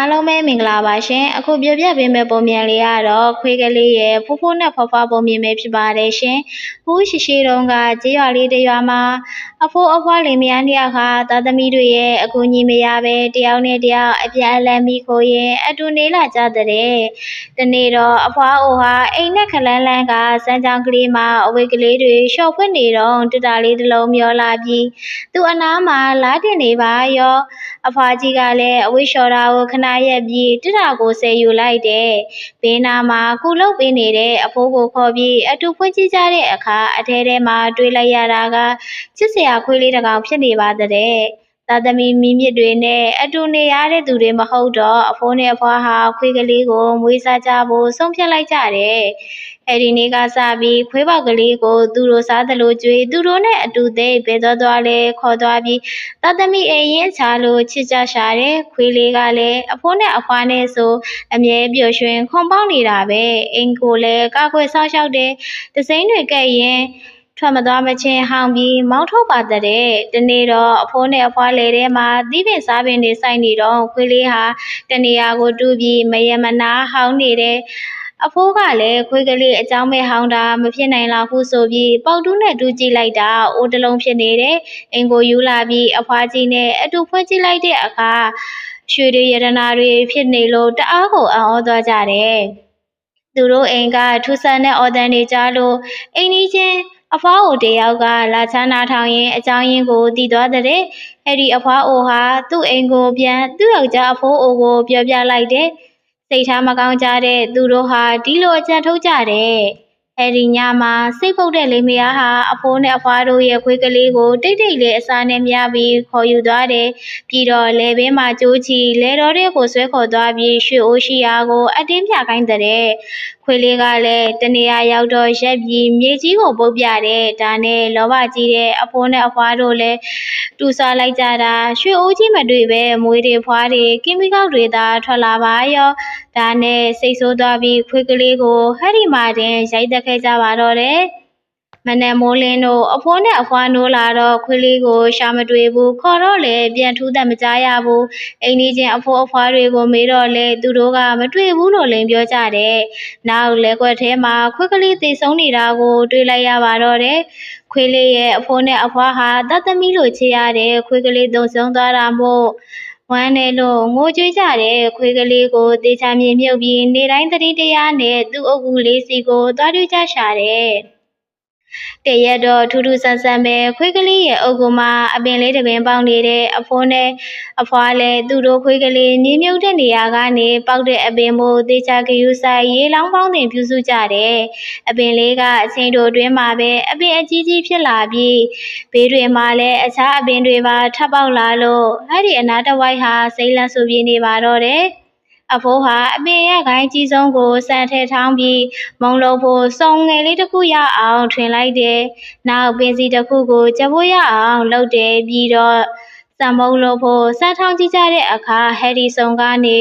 အားလုံးပဲမင်္ဂလာပါရှင်အခုပြပြပေးမယ့်ပုံမြန်လေးကတော့ခွေးကလေးရဲ့ဖိုးဖိုးနဲ့ဖွားဖွားပုံမြင်ပဲဖြစ်ပါတယ်ရှင်ဟိုးရှိရှိတုန်းကကြေးရွာလေးတစ်ရွာမှာအဖိုးအဖွားလေးမယားနှစ်ယောက်ကသားသမီးတွေရဲ့အကူအညီမရပဲတယောက်နဲ့တယောက်အပြန်အလှန်မိခိုရင်အတူနေလာကြတဲ့တနေ့တော့အဖွားအိုဟာအိမ်နဲ့ခလန်းလန်းကစမ်းကြောင်းကလေးမှာအဝေးကလေးတွေရှော့ဖွင့်နေတော့တူတာလေးတစ်လုံးမျောလာပြီးသူ့အနားမှာလားတင်နေပါရောအဖွားကြီးကလည်းအဝိရှော်တာကိုခဏရက်ပြီးတစ်တာကိုဆယ်ယူလိုက်တယ်။ဘေးနာမှာကုလုတ်ပေးနေတဲ့အဖိုးကိုခေါ်ပြီးအတူဖွင့်ကြည့်ကြတဲ့အခါအထဲထဲမှာတွေးလိုက်ရတာကချစ်စရာခွေးလေးတစ်ကောင်ဖြစ်နေပါတဲ့။ သားသမီးမိမြစ်တွေနဲ့အတူနေရတဲ့သူတွေမဟုတ်တော့အဖိုးနဲ့အဖွားဟာခွေးကလေးကိုမွေးစားကြဖို့ဆုံးဖြတ်လိုက်ကြတယ်။အဲ့ဒီနေ့ကစပြီးခွေးပေါက်ကလေးကိုသူတို့စားသလိုကြွေးသူတို့နဲ့အတူသိဘယ်တော့သွားလဲခေါ်သွားပြီးသားသမီးအိမ်ရင်ချလို့ချစ်ကြရှာတယ်ခွေးလေးကလည်းအဖိုးနဲ့အဖွားနဲ့ဆိုအမြဲပျော်ရွှင်ခွန်ပေါက်နေတာပဲအိမ်ကိုလည်းကာကွယ်ဆောက်ရှောက်တယ်တစိမ့်တွေကဲ့ရင် ထွက်မသွားမချင်းဟောင်းပြီးမောင်းထုတ်ပါတဲ့တနေ့တော့အဖိုးနဲ့အဖွားလေထဲမှာသီးပင်စားပင်တွေစိုက်နေတော့ခွေးလေးဟာတနေရာကိုတူးပြီးမယမနာဟောင်းနေတယ်အဖိုးကလည်းခွေးကလေးအကြောင်းမဲ့ဟောင်းတာမဖြစ်နိုင်လောက်ဘူးဆိုပြီးပေါက်တူးနဲ့တူးကြည့်လိုက်တာအိုးတလုံးဖြစ်နေတယ်။အိမ်ကိုယူလာပြီးအဖွားကြီးနဲ့အတူဖွင့်ကြည့်လိုက်တဲ့အခါရွှေတွေရတနာတွေဖြစ်နေလို့တအားကိုအံ့ဩသွားကြတယ်။သူတို့အိမ်ကထူဆန်တဲ့အော်တန်တွေကြားလို့အိမ်ကြီးချင်း အဖွားအိုတယောက်ကလာချမ်းနာထောင်ရင်အကြောင်းရင်းကိုတည်သွားတဲ့အဲ့ဒီအဖွားအိုဟာသူ့အိမ်ကိုပြန်သူ့ယောက်ျားအဖိုးအိုကိုပြောပြလိုက်တယ်။စိတ်ထားမကောင်းကြတဲ့သူတို့ဟာဒီလိုအကြံထုတ်ကြတယ်။အဲဒီညမှာစိတ်ပုတ်တဲ့လေးမယားဟာအဖိုးနဲ့အဖွားတို့ရဲ့ခွေးကလေးကိုတိတ်တိတ်လေးအစာနဲ့မြားပြီးခေါ်ယူသွားတယ်။ပြီးတော့လေဘင်းမှာကြိုးချီလေတော်တဲ့ကိုဆွဲခေါ်သွားပြီးရွှေအိုးရှိရာကိုအတင်းပြခိုင်းတဲ့ ခွေးလေးကလည်းတနေရာရောက်တော့ရက်ပြီးမြေကြီးကိုပုတ်ပြတယ်။ဒါနဲ့လောဘကြီးတဲ့အဖိုးနဲ့အဖွားတို့လည်းတူစားလိုက်ကြတာရွှေအိုးကြီးမတွေ့ပဲမွေးတွေဖွားတွေကင်းမီကောက်တွေသာထွက်လာပါရောဒါနဲ့စိတ်ဆိုးသွားပြီးခွေးကလေးကိုဟဲ့ဒီမာတင်ရိုက်တက်ခဲ့ကြပါတော့တယ် မနက်မိုးလင်းတို့အဖိုးနဲ့အဖွားနိုးလာတော့ခွေးလေးကိုရှာမတွေ့ဘူးခေါ်တော့လေပြန်ထူးသက်မကြရဘူးအိမ်ကြီးချင်းအဖိုးအဖွားတွေကိုမေးတော့လေသူတို့ကမတွေ့ဘူးလို့လိန်ပြောကြတယ်နောက်လဲကွက်ထဲမှာခွေးကလေးသေဆုံးနေတာကိုတွေ့လိုက်ရပါတော့တယ်ခွေးလေးရဲ့အဖိုးနဲ့အဖွားဟာတတ်သမီးလိုချေရတယ်ခွေးကလေးသုံးဆုံးသွားတာမို့ဝမ်းနေလို့ငိုကြွေးကြတဲ့ခွေးကလေးကိုတေချာမြေမြုပ်ပြီးနေတိုင်းသတိတရားနဲ့သူ့အုပ်ကူလေးစီကိုသွားတွေ့ကြရှာတယ်။ တရက်တော့ထူးထူးဆန်းဆန်းပဲခွေးကလေးရဲ့အုပ်ကူမှာအပင်လေးတစ်ပင်ပေါက်နေတဲ့အဖိုးနဲ့အဖွားလည်းသူတို့ခွေးကလေးမြေမြုပ်တဲ့နေရာကနေပေါက်တဲ့အပင်မို့တေချာကယူဆိုင်ရေလောင်းပေါင်းတင်ပြုစုကြတယ်။အပင်လေးကအချိန်တိုအတွင်းမှာပဲအပင်အကြီးကြီးဖြစ်လာပြီးဘေးတွေမှာလည်းအခြားအပင်တွေပါထပ်ပေါက်လာလို့အဲ့ဒီအနာတဝိုက်ဟာစိမ့်လန့်ဆူပြေးနေပါတော့တယ်။ အဖိုးဟာအပင်ရဲ့ဂိုင်းကြီးဆုံးကိုစံထဲထောင်းပြီးမုံလုံးဖို့စုံငယ်လေးတစ်ခုရအောင်ထွင်လိုက်တယ်။နောက်ပင်စီတစ်ခုကိုကြဖို့ရအောင်လှုပ်တယ်ပြီးတော့စံမုံလို့ဖို့စံထောင်းကြည့်ကြတဲ့အခါဟယ်ရီဆုံကနေ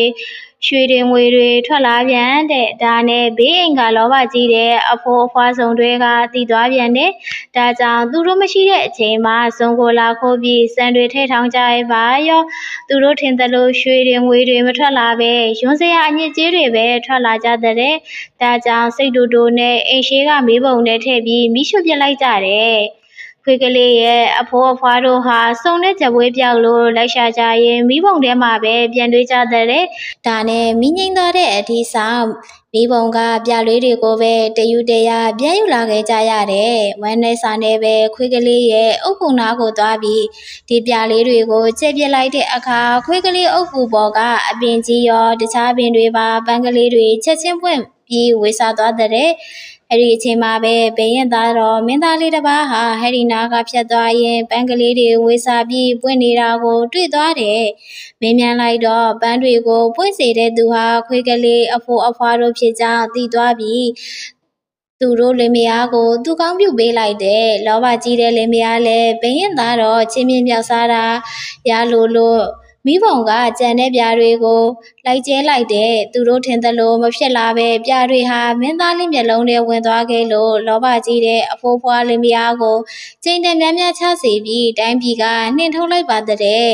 ရွှေတွေငွေတွေထွက်လာပြန်တဲ့ဒါနဲ့ဘေးအိမ်ကလောဘကြီးတဲ့အဖိုးအဖွားဆောင်တွေကတည်သွားပြန်တယ်ဒါကြောင့်သူတို့မရှိတဲ့အချိန်မှာဇုံကိုလာခိုးပြီးစံတွေထဲထောင်ကြရပါရောသူတို့ထင်သလိုရွှေတွေငွေတွေမထွက်လာပဲရွံစရာအညစ်အကြေးတွေပဲထွက်လာကြတဲ့ဒါကြောင့်စိတ်တူတူနဲ့အိမ်ရှိကမေးပုံနဲ့ထည့်ပြီးမိရှုပြလိုက်ကြတယ် ခွေးကလေးရဲ့အဖိုးအဖွားတို့ဟာစုံတဲ့ကြပွဲပြောက်လို့လိုက်ရှာကြရင်မိဘုံထဲမှာပဲပြန်တွေးကြတဲ့ဒါနဲ့မိငိမ့်သွားတဲ့အထီးဆောင်မိဘုံကပြလေးတွေကိုပဲတယူတရပြန်ယူလာခဲ့ကြရတယ်ဝမ်းနဲ့စာနဲ့ပဲခွေးကလေးရဲ့အုပ်ဖုံနာကိုသွားပြီးဒီပြလေးတွေကိုကျက်ပြစ်လိုက်တဲ့အခါခွေးကလေးအုပ်ဖူပေါ်ကအပင်ကြီးရောတခြားပင်တွေပါပန်းကလေးတွေချက်ချင်းပွင့်ပြီးဝေစားသွားတဲ့ အဲ့ဒီအချိန်မှာပဲဘယင်သားတော်မင်းသားလေးတစ်ပါးဟာဟယ်ရီနာကဖြတ်သွားရင်ပန်းကလေးတွေဝေစာပြီးပွင့်နေတာကိုတွေ့သွားတယ်။မင်းမြန်လိုက်တော့ပန်းတွေကိုပွင့်စေတဲ့သူဟာခွေးကလေးအဖိုးအဖွားတို့ဖြစ်ကြောင်းသိသွားပြီးသူတို့လင်မယားကိုသူကောင်းပြုပေးလိုက်တယ်လောဘကြီးတဲ့လင်မယားလည်းဘရင်သားတော့ချင်းမြင့်မြောက်စားတာရလို့လို့ မိဘုံကကြံတဲ့ပြားတွေကိုလိုက်ကျဲလိုက်တဲ့သူတို့ထင်သလိုမဖြစ်လာပဲပြားတွေဟာမင်းသားလေးမျက်လုံးထဲဝင်သွားခဲ့လို့လောဘကြီးတဲ့အဖိုးဖွားလင်မယားကိုချိန်တန်များများချစေပြီးတိုင်းပြည်ကနှင်ထုတ်လိုက်ပါတဲ့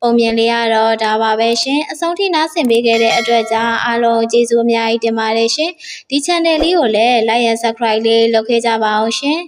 ပုံမြင်လေးကတော့ဒါပါပဲရှင်အဆုံးထိနားဆင်ပေးခဲ့တဲ့အတွက်ကြောင့်အားလုံးကျေးဇူးအများကြီးတင်ပါတယ်ရှင်ဒီ channel လေးကိုလည်း like and subscribe လေးလုပ်ခဲ့ကြပါအောင်ရှင်